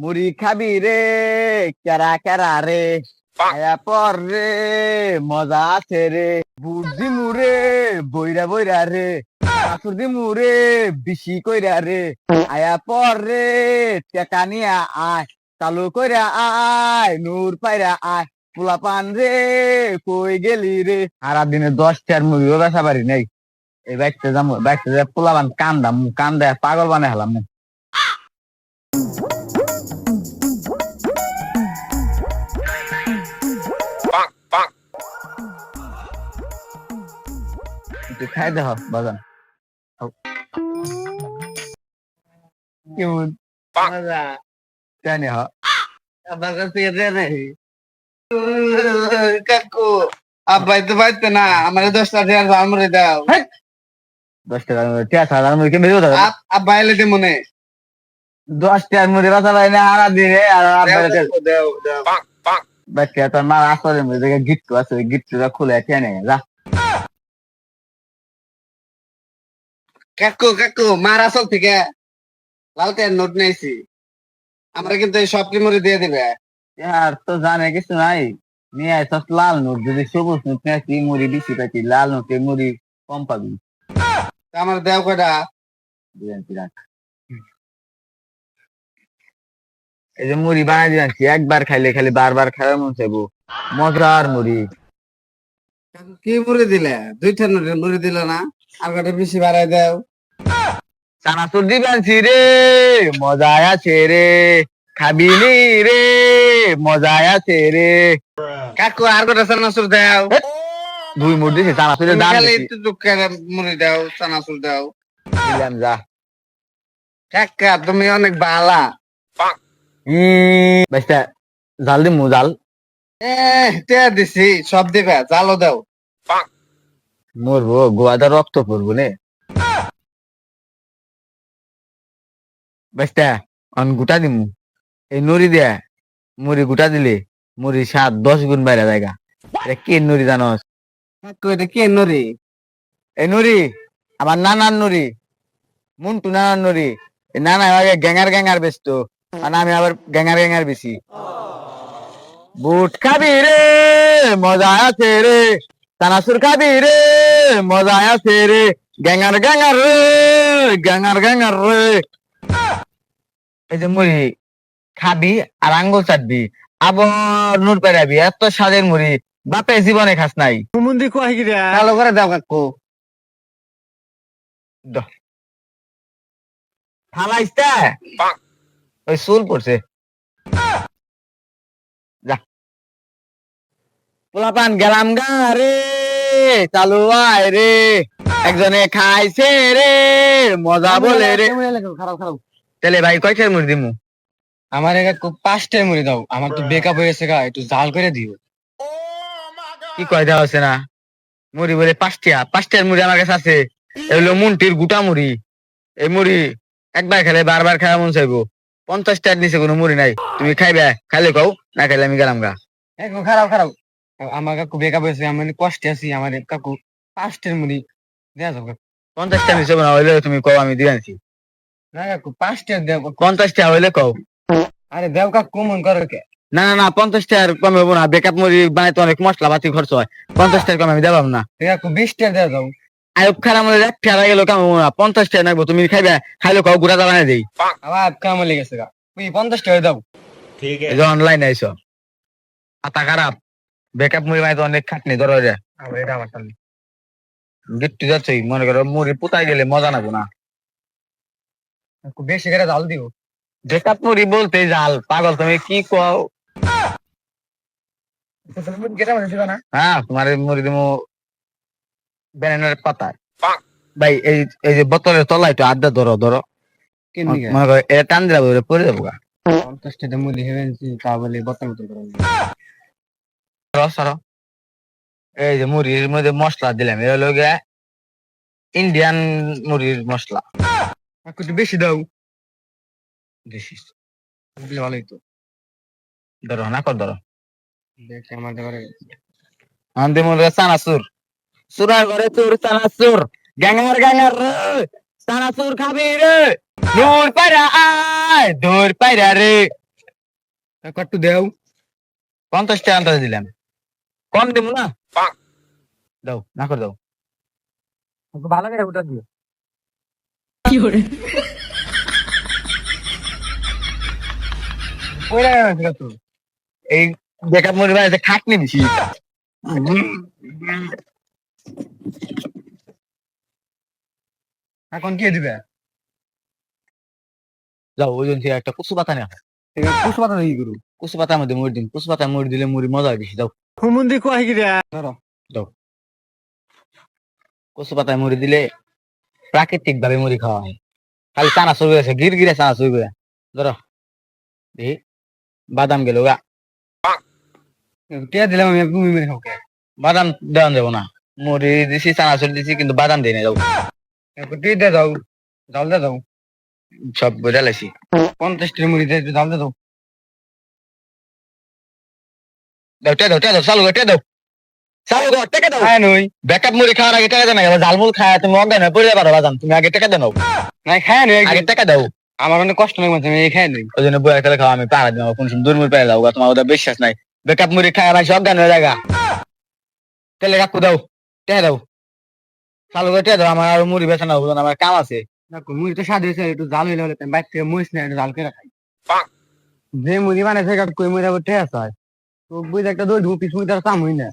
মুড়ি খাবি রে, কেরা কেরা রে আয়া পর রে, মজা আছে রে। বুদ্ধি মুরে বইরা বইরা রে শাশুর দি মুরে বিশি কইরা রে। আয়া পর রে, টেকা নিয়া আয় চালু কইরা আয়, নূর পাইরা আয়। পোলা পান রে, কই গেলি রে? সারা দিনে দশটার মুড়িও বেসা পারি নাই। এই বাইকতে যাম বাইকতে যা পোলা পান কান্দাম কান্দা পাগল বানাই হলাম খাই দেহ বাজান। কেমন? মজা জানি হ। আমার কাছে এটা নেই কাকু আব্বাই তো না আমার দশটা দেওয়ার আমরে দাও। দশ টিয়া কেমন আব্বা এলে দে মনে। দশ টাকার মধ্যে বাসা পাই না হারা দিনে আর দেও, দেও, দেও। বাচ্চা তোর মা আসরের গিট্টু আছে গিট্টুটা খুলে টেনে যা। কাকু কাকু মারা চল থেকে লালটের নোট নিয়েছি। আমরা কিন্তু এই সব মরে দিয়ে দিবে। আর তো জানে কিছু নাই। নিয়ে আসছ লাল নোট যদি সবুজ নোট নিয়ে আসি মুড়ি বেশি পাইছি লাল নোটে মুড়ি কম পাবি। আমার দেও কটা রাখ। এই যে মুড়ি বানাই দিয়েছি একবার খাইলে খালি বারবার খাওয়ার মন চাইব। মজার মুড়ি। কি মুড়ি দিলে? দুইটা নোটের মুড়ি দিল না? আর কটা বেশি বাড়াই দেও। চানাচুর দিবেন রে মজা আছে রে খাবি নি রে মজা আছে রে। কাকু আর কটা চানাচুর দেও? দুই মুড়ি দিছি চানাচুরের তুমি দাম খালি। একটু টুকা মুড়ি দাও চানাচুর দাও। দিলাম যা। কাকা তুমি অনেক বালা। বাইস্তা জাল দিমু জাল। এ তে দিছি সব দিবে জালো দাও। মরবো গোয়াদা রক্ত পড়ব নে। বাইস্তা অন গুটা দিমু। এই নড়ি দেয়া মুড়ি গুটা দিলে মুড়ি সাত দশ গুণ বাইরে জায়গা। এটা কে নড়ি জানস? এটা কে নরি এই নুরি আমার নানার নুরি মুন্টু নানার নুরি নানা আগে গ্যাঙ্গার গ্যাঙ্গার বেচত আর আমি আবার গ্যাঙ্গার গ্যাঙ্গার বেশি বুট খাবি রে মজা আছে রে তানাসুর খাবি রে। মজা আছে রে গ্যাঙ্গার গ্যাঙ্গার রে গ্যাঙ্গার গ্যাঙ্গার রে। এই যে মুড়ি খাবি আর আঙ্গুল চাটবি আবার নুর পেরাবি এত স্বাদের মুড়ি। বাপে জীবনে খাস নাই। ভালো করে? দাও কাকু। ফালাইস্তা ওই চুল পড়ছে। যা। পোলাপান গেলাম গা রে। চালু আয় রে। একজনে খাইছে রে মজা বলে রে। খারাপ খারাপ। তাহলে ভাই কয়টার মুড়ি দিমু? আমার কাকু পাঁচটায় মুড়ি দাও আমার তো বেকআপ হয়ে গেছে গা একটু জাল করে দিও। কি কয় দেওয়া হচ্ছে না? মুড়ি বলে পাঁচটা পাঁচটার মুড়ি আমার কাছে আছে। এগুলো মুন্টির গুটা মুড়ি। এই মুড়ি একবার খেলে বারবার খাওয়া মন চাইব। পঞ্চাশটার নিচে কোনো মুড়ি নাই। তুমি খাইবে খাইলে কও না খাইলে আমি গেলাম গা। খারাপ খারাপ। আমার কাকু বেকআপ হয়েছে আমি কষ্টে আছি আমার কাকু পাঁচটার মুড়ি দেয়া যাও কাকু পঞ্চাশটা নিচে না হইলে তুমি কও আমি দিয়ে আনছি। না কাকু পাঁচটা কাকু। পঞ্চাশটা হইলে কও। আরে দেও কাকু মন করো কে। না না না পঞ্চাশটা আর কমে হব না বেকআপ মুড়ি বানাইতে অনেক মশলা পাতি খরচ হয়। পঞ্চাশটার কমে আমি দেবাম না। কাকু বিশটা দেয়া যাও আয়ুব খারা মনে এক ফেরা গেল কাম হব না পঞ্চাশটা নাকবো তুমি খাইবে খাইলে কও গুড়া বানাই দেই। আবার কাম লেগেছে গা। তুই পঞ্চাশটা হয়ে দাও এই যে অনলাইনে আইসো। পাতা খারাপ। বেকআপ মুড়ি বানাইতে অনেক খাটনি ধরো আবার এটা আমার টানি গিট্টু যাচ্ছি মনে করো মুড়ি পুতাই গেলে মজা নাবো না। বেশি করে জাল দিও বেকআপ মুড়ি বলতে জাল পাগল তুমি কি কও? মানে হ্যাঁ তোমার এই মুড়ি দিমু ব্যানানের পাতা ভাই এই এই যে বোতলের তলায় তো আড্ডা ধরো ধরো। মনে করো এটা টান দিলা বলে পড়ে যাব গা। পঞ্চাশটা মুড়ি গেছে তা বলে বোতল বোতল করে সরো সরো এই যে মুড়ির মধ্যে মশলা দিলাম এটা হলো গিয়া ইন্ডিয়ান মুড়ির মশলা। একটু বেশি দাও। দিলে ভালোই তো ধরো না কর ধরো। দেখ আমার দেবারে আন্দে মনে চানাচুর। সুরা করে চুর চানাচুর। গ্যাঙ্গার গ্যাঙ্গার চানাচুর খাবি রে। দূর পাইরা আয় দূর পাইরা রে। একটু দেও। পঞ্চাশ টাকা দিলাম। কম দেবো না? দাও না করে দাও। ভালো করে ওটা দিও। আছে কাকু এই বেকআপ মুড়ি বাড়িতে খাটনি দিছি। এখন কি দিবে? যাও ওই জন্য থেকে একটা কুসু পাতা নেওয়া কুসু পাতা দিয়ে গুরু কুসু পাতার মধ্যে মুড়ি দিন কুসু পাতা মুড়ি দিলে মুড়ি মজা বেশি দাও হুমুন্দি কয় কি ধরো কচু পাতায় মুড়ি দিলে প্রাকৃতিক ভাবে মুড়ি খাওয়া হয়। খালি চানা চুই আছে গির গিরে চানা চুই ধরো দেখি বাদাম গেল গা। টিয়া দিলাম আমি তুমি মেরে খাও বাদাম দেওয়া যাব না। মুড়ি দিছি চানা চুরি দিছি কিন্তু বাদাম দিই না যাও দিয়ে দাও জাল দিয়ে দাও সব বোঝা লাইছি পঞ্চাশ টাকা মুড়ি দিয়ে জাল দিয়ে দাও দাও টে দাও টে দাও চালু কর, টে দাও। চালু কর টেকে দাও। হ্যাঁ নই। ব্যাকআপ মুড়ি খাওয়ার আগে টাকা দেন না ঝালমুল খায় তুমি অজ্ঞান হয়ে পড়ে পারো বাদাম তুমি আগে টাকা দেন নাই খায় নই আগে টাকা দাও। আমার অনেক কষ্ট লাগে মাঝে আমি খায় নই। ওই জন্য বইয়া খেলে খাওয়া আমি পাহাড় দিব কোন সময় দূর মুড়ি পেয়ে যাও তোমার ওদের বিশ্বাস নাই। ব্যাকআপ মুড়ি খায় আমার অজ্ঞান হয়ে জায়গা তেলে কাকু দাও টেকা দাও। চালু করে টেকা দাও আমার আর মুড়ি বেচা হবে আমার কাম আছে। মুড়ি তো স্বাদ হয়েছে একটু জাল হইলে হলে বাইর থেকে মুড়িস না একটু জাল করে খাই যে মুড়ি বানাইছে কাকু কই মুড়ি আবার টেয়া আছে চোখ বই একটা দই ঢুকিস মুই তার কাম হই না।